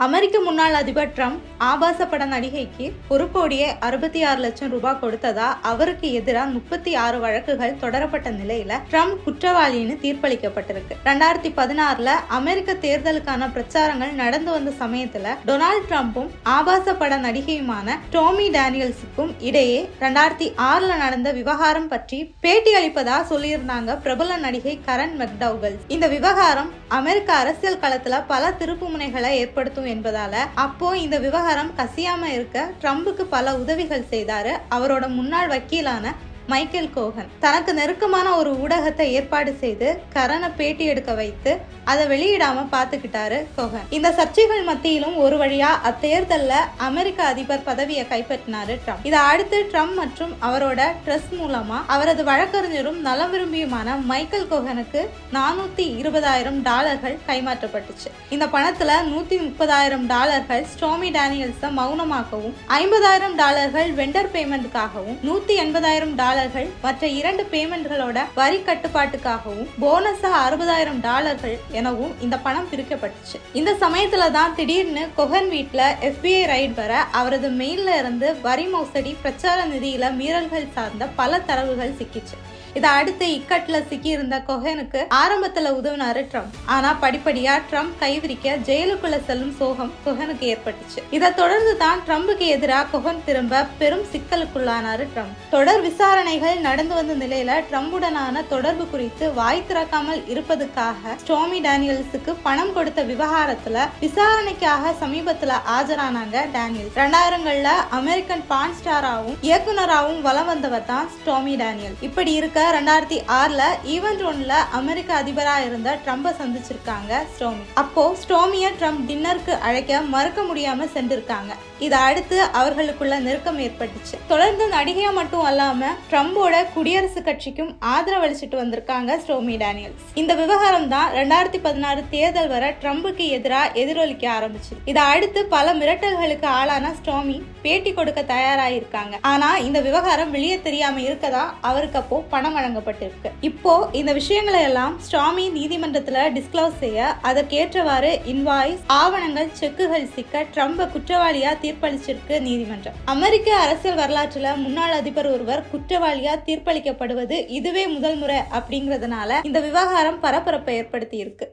அமெரிக்க முன்னாள் அதிபர் ட்ரம்ப் ஆபாச பட நடிகைக்கு ஒரு கோடியே அறுபத்தி ஆறு லட்சம் ரூபாய் கொடுத்ததா அவருக்கு எதிராக முப்பத்தி ஆறு வழக்குகள் தொடரப்பட்ட நிலையில ட்ரம்ப் குற்றவாளின்னு தீர்ப்பளிக்கப்பட்டிருக்கு. ரெண்டாயிரத்தி பதினாறுல அமெரிக்க தேர்தலுக்கான பிரச்சாரங்கள் நடந்து வந்த சமயத்துல டொனால்ட் ட்ரம்ப்பும் ஆபாச பட நடிகையுமான டோமி டேனியல்ஸுக்கும் இடையே ரெண்டாயிரத்தி ஆறுல நடந்த விவகாரம் பற்றி பேட்டி அளிப்பதா சொல்லியிருந்தாங்க பிரபல நடிகை கரண் மெக்டவுகள் இந்த விவகாரம் அமெரிக்க அரசியல் களத்துல பல திருப்புமுனைகளை ஏற்படுத்தும் என்பதால அப்போ இந்த விவகாரம் கசியாம இருக்க ட்ரம்புக்கு பல உதவிகள் செய்தாரு. அவரோட முன்னாள் வக்கீலான மைக்கேல் கோகன் தனக்கு நெருக்கமான ஒரு ஊடகத்தை ஏற்பாடு செய்து கரனை பேட்டி எடுக்க வைத்து அதை வெளியிடாம பார்த்துக்கிட்டாரு கோகன் இந்த சர்ச்சைகள் மத்தியிலும் ஒரு வழியா அத்தேர்தல்ல அமெரிக்க அதிபர் பதவியை கைப்பற்றினாரு ட்ரம்ப். இதை அடுத்து ட்ரம்ப் மற்றும் அவரோட ட்ரஸ்ட் மூலமா அவரது வழக்கறிஞரும் நலம் விரும்பியுமான மைக்கேல் கோகனுக்கு நானூத்தி இருபதாயிரம் டாலர்கள் கைமாற்றப்பட்டுச்சு. இந்த பணத்துல நூத்தி முப்பதாயிரம் டாலர்கள் ஸ்டோமி டேனியல்ஸை மௌனமாக்கவும் ஐம்பதாயிரம் டாலர்கள் வெண்டர் பேமெண்ட்டுக்காகவும் நூத்தி எண்பதாயிரம் டாலர் டாலர்கள் மற்ற இரண்டு பேமெண்ட்களோட வரி கட்டுப்பாட்டுக்காகவும் போனஸா அறுபதாயிரம் டாலர்கள் எனவும் இந்த பணம் பிரிக்கப்பட்டுச்சு. இந்த சமயத்துல தான் திடீர்னு கொஹன் வீட்டில் எஃபிஐ ரைட் வர அவரது மெயில்ல இருந்து வரி மோசடி பிரச்சார நிதியில மீறல்கள் சார்ந்த பல தரவுகள் சிக்கிச்சு. இதை அடுத்து இக்கட்ல சிக்கி இருந்த கொஹனுக்கு ஆரம்பத்துல உதவினாரு ட்ரம்ப். ஆனா படிப்படியா ட்ரம்ப் கைவிரிக்க ஜெயிலுக்குள்ள செல்லும் சோகம் கொஹனுக்கு ஏற்பட்டுச்சு. இதை தொடர்ந்து தான் ட்ரம்புக்கு எதிராக கொஹன் திரும்ப பெரும் சிக்கலுக்குள்ளானாரு ட்ரம்ப். தொடர் விசாரணை விசாரணைகள் நடந்து வந்த நிலையில ட்ரம்புடனான தொடர்பு குறித்து வாய் திறக்காமல் இருப்பதுக்காக ஸ்டோமி டேனியல்ஸுக்கு பணம் கொடுத்த விவகாரத்துல விசாரணைக்காக சமீபத்துல ஆஜரானாங்க டேனியல். ரெண்டாயிரங்கள்ல அமெரிக்கன் பான் ஸ்டாராவும் இயக்குனராகவும் வலம் வந்தவர் தான் ஸ்டோமி டேனியல். இப்படி இருக்க ரெண்டாயிரத்தி ஆறுல ஈவென்ட் ஒன்ல அமெரிக்க அதிபரா இருந்த ட்ரம்பை சந்திச்சிருக்காங்க ஸ்டோமி. அப்போ ஸ்டோமிய ட்ரம்ப் டின்னருக்கு அழைக்க மறுக்க முடியாம சென்றிருக்காங்க. இதை அடுத்து அவர்களுக்குள்ள நெருக்கம் ஏற்பட்டுச்சு. தொடர்ந்து நடிகையா மட்டும் அல்லாம ட்ரம்போட குடியரசுக் கட்சிக்கும் ஆதரவளிச்சிட்டு வந்திருக்காங்க ஸ்டோமி டேனியல்ஸ். இந்த விவகாரம் தான் ரெண்டாயிரத்தி பதினாறு தேர்தல் வர ட்ரம்புக்கு எதிராக எதிரொலிக்க ஆரம்பிச்சு. இதை அடுத்து பல மிரட்டல்களுக்கு ஆளான ஸ்டோமி பேட்டி கொடுக்க தயாராயிருக்காங்க. ஆனா இந்த விவகாரம் வெளியே தெரியாம இருக்கதா? அவருக்கு அப்போ பணம் வழங்கப்பட்டிருக்கு. இப்போ இந்த விஷயங்களை எல்லாம் ஸ்டாமி நீதிமன்றத்துல டிஸ்க்ளோஸ் செய்ய அதற்கேற்றவாறு இன்வாய்ஸ் ஆவணங்கள் செக்குகள் சிக்க ட்ரம்ப குற்றவாளியா தீர்ப்பளிச்சிருக்கு நீதிமன்றம். அமெரிக்க அரசியல் வரலாற்றுல முன்னாள் அதிபர் ஒருவர் குற்ற குற்றவாளியா தீர்ப்பளிக்கப்படுவது இதுவே முதல் முறை அப்படிங்கறதுனால இந்த விவகாரம் பரபரப்பை ஏற்படுத்தி இருக்கு